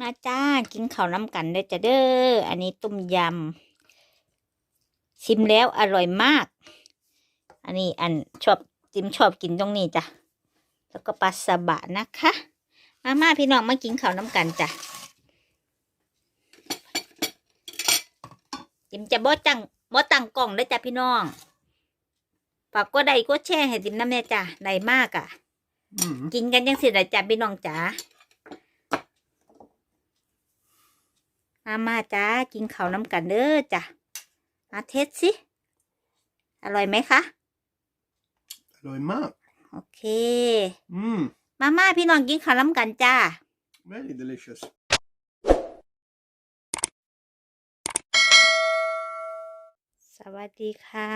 มาจ้ากินข้าวน้ำกันได้อจ้ะเด้อ อันนี้ต้มยำชิมแล้วอร่อยมาก อันนี้อันชอบจิมชอบกินตรงนี้จ้ะ แล้วก็ปลาสบะนะคะ มามาพี่น้องมากินข้าวน้ำกันจ้ะจิมจะบ่จังบ่ตั้งกล่องได้อจ้ะพี่น้อง ฝากก็ได้ก็แช่ให้จิมน้ำแน่จ้ะได้มากอะ Mm. กินกันยังสิได้จ้ะพี่น้องจ๋า มามาจ้ากินข้าวน้ำกันเด้อจ้ะมาเทสสิ อร่อยไหมคะ Alloy mat. โอเค Mm. มามาพี่น้องกินข้าวน้ำกันจ้า Very delicious. สวัสดีค่ะ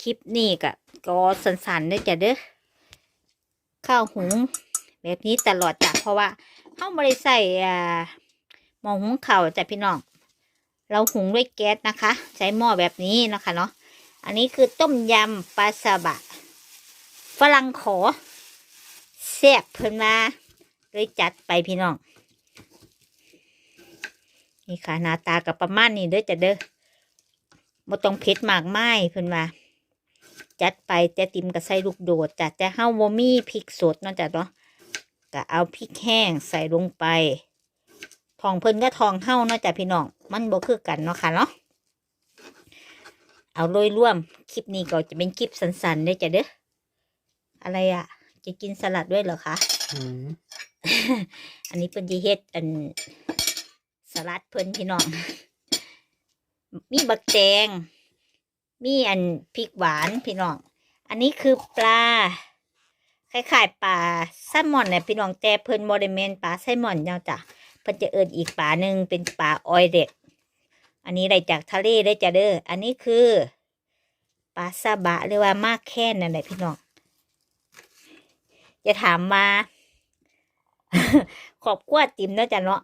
คลิปนี้ก็ก็สันๆเด้อจ้ะเด้อข้าวหุงแบบนี้ตลอดจ้ะเพราะว่าเฮาบ่ได้ใส่อ่าหม้ อหุงข้าวจ้ะพี่น้อง เราหุงด้วยแก๊สนะคะ ใช้หม้อแบบนี้นะคะเนาะ อันนี้คือต้มยำปลาซาบะ ฝรั่งขอแซ่บเพิ่นมาเลยจัดไปพี่น้อง นี่ค่ะหน้าตากับประมาณนี้เด้อจ้ะเด้อบ่ต้องเผ็ดมากไมายเพิ่นว่าจัดไปแต่ติมก็ใส่ลูกโดดจ้ะแต่เฮาบ่มีพริกสดเนาะจ้ะเนาะก็เอาพริกแห้งใส่ลงไป ทองเพิ่นก็ทองเฮาเนาะจ้ะพี่น้อง มันบ่คือกันเนาะค่ะเนาะ เอาโดยรวม คลิปนี้ก็จะเป็นคลิปสั้นๆเด้อจ้ะเด้อ อะไรอะจะกินสลัดด้วยเหรอคะ Mm. อันนี้เพิ่นจะเฮ็ดอันสลัดเพิ่นพี่น้อง มีบักแตง มีอันพริกหวานพี่น้อง อันนี้คือปลาคล้ายๆปลาแซลมอนเนี่ยพี่น้องแต่เพิ่นบ่ได้แม่นปลาแซลมอนเนาะจ้ะเพิ่นจะเอิ้นอีกปลาหนึ่งเป็นปลาออยเด็ก อันนี้ได้จากทะเลได้จ้ะเด้ออันนี้คือปลาซาบะหรือว่ามากแค่นั่นแหละพี่น้องจะถามมาขอบกว่าติมเนะจ้ะเนาะ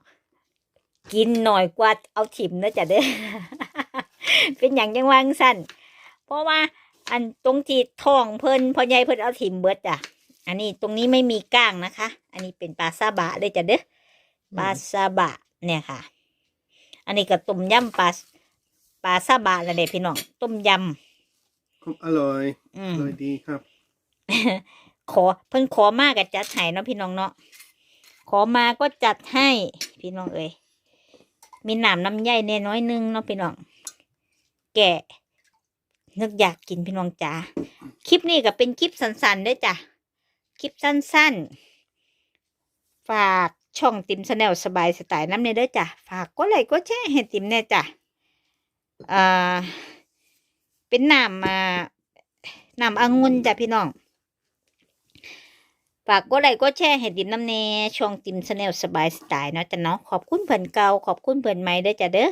กินหน่อยกว่าเอาถิมเนะจ้ะเด้อเป็นอย่างยังวางสั้นเพราะว่า อันตรงที่ท้องเพิ่นพ่อใหญ่เพิ่นเอาถิมเบิดจ้ะอันนี้ตรงนี้ไม่มีก้างนะคะ อันนี้เป็นปลาซาบะเลยจ้ะเด้อ ปลาซาบะ เนี่ยค่ะ อันนี้ก็ต้มยำปลาปลาซาบะแล้วเด็พี่น้องต้มย Kom, alloy. ำอืม Alloy ดีครับ ขอเพิ่นขอมากกับจัดให้เนาะพี่น้องเนาะขอมาก็จัดให้ พี่น้องเอ้ยมีหนามน้ำใยแน่น้อยนึงเนาะพี่น้อง แกะนึกอยากกินพี่น้องจ๋าคลิปนี้ก็เป็นคลิปสั้นๆเด้วยจ้ะคลิปสั้นๆ ฝาก ช่องติมสแนลสบายสไตล์น้ำเนี่ยเด้อจ้ะฝากก็ไลค์ก็แชร์ให้ติมแน่จ้ะอ่าเป็นน้ำอ่าน้ำองุ่นจ้ะพี่น้องฝากกดไลค์กดแชร์ให้ติมน้ำเนช่องติมสแนลสบายสไตล์เนาะจ้ะเนาะขอบคุณเพื่อนเก่าขอบคุณเพื่อนใหม่เด้อจ้ะเด้อ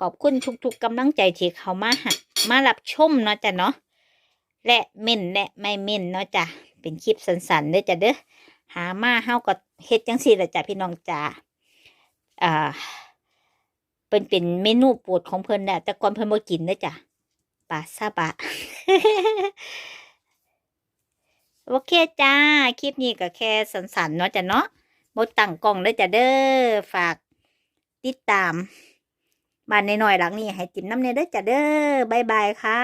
ขอบคุณทุกๆกำลังใจที่เขามาหามารับชมเนาะจ้ะเนาะและเม่นและไม่เม่นเนาะจ้ะเป็นคลิปสั้นๆเด้อจ้ะเด้อ หามาเฮาก็เฮ็ดจังซี่แหละจ้ะพี่น้องจ้าอ่าเป็นเป็นเมนูโปรดของเพิ่นแหละแต่ก่อนเพิ่นบ่กินเด้อจ้ะปลาซาบะโอเคจ้า คลิปนี้ก็แค่สันๆเนาะจ้ะเนาะหมดตั้งกล้องเลยจ้ะเด้อ ฝากติดตามบ้านน้อยๆหลังนี้ให้ติมน้ำเนยเด้อจ้ะเด้อบายบายค่ะ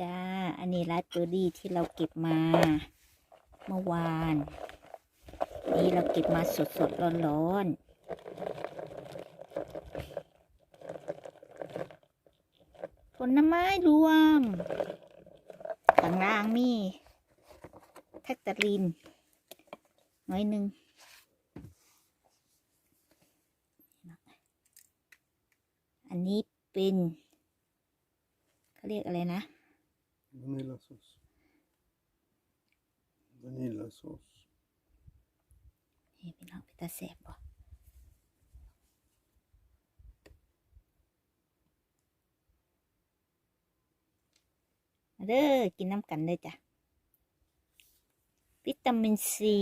จ้า อันนี้ราสเบอร์รี่ที่เราเก็บมา เมื่อวาน นี่เราเก็บมาสดๆร้อนๆผลไม้รวมข้างล่างมีแท็กตาลีนน้อยหนึ่งอันนี้เป็นเขาเรียกอะไรนะ Vanilla sauce. Vanilla sauce. เฮ้ยพี่น้องพี่ตาแสบบ่เด้อกินน้ำกันเลยจ้ะวิตามินซี